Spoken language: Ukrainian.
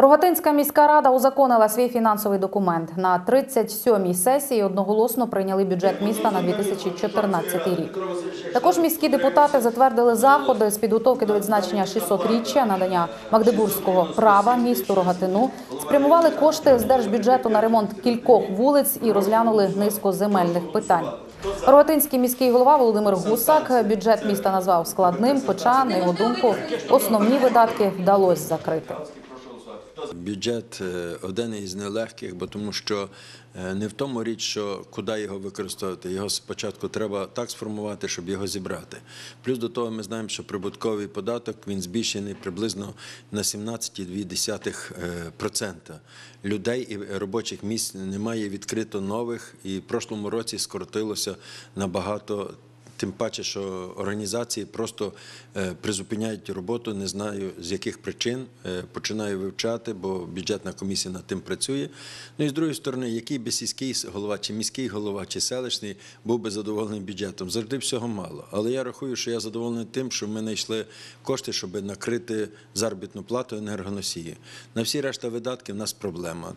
Рогатинська міська рада узаконила свій фінансовий документ. На 37-й сесії одноголосно прийняли бюджет міста на 2014 рік. Також міські депутати затвердили заходи з підготовки до відзначення 600-річчя надання Магдебурзького права місту Рогатину, спрямували кошти з держбюджету на ремонт кількох вулиць і розглянули низку земельних питань. Рогатинський міський голова Володимир Гусак бюджет міста назвав складним, хоча, на його думку, основні видатки вдалося закрити. Бюджет е, один із нелегких, бо тому що е, не в тому річ, що куди його використовувати. Його спочатку треба так сформувати, щоб його зібрати. Плюс до того ми знаємо, що прибутковий податок він збільшений приблизно на 17,2%. Людей і робочих місць немає відкрито нових, і в прошлому році скоротилося набагато. Тим паче, що організації просто е, призупиняють роботу, не знаю з яких причин. Е, починаю вивчати, бо бюджетна комісія над тим працює. Ну і з другої сторони, який би сільський голова, чи міський голова, чи селищний був би задоволений бюджетом. Завжди всього мало. Але я рахую, що я задоволений тим, що ми знайшли кошти, щоб накрити заробітну плату енергоносії. На всі решта видатки в нас проблема.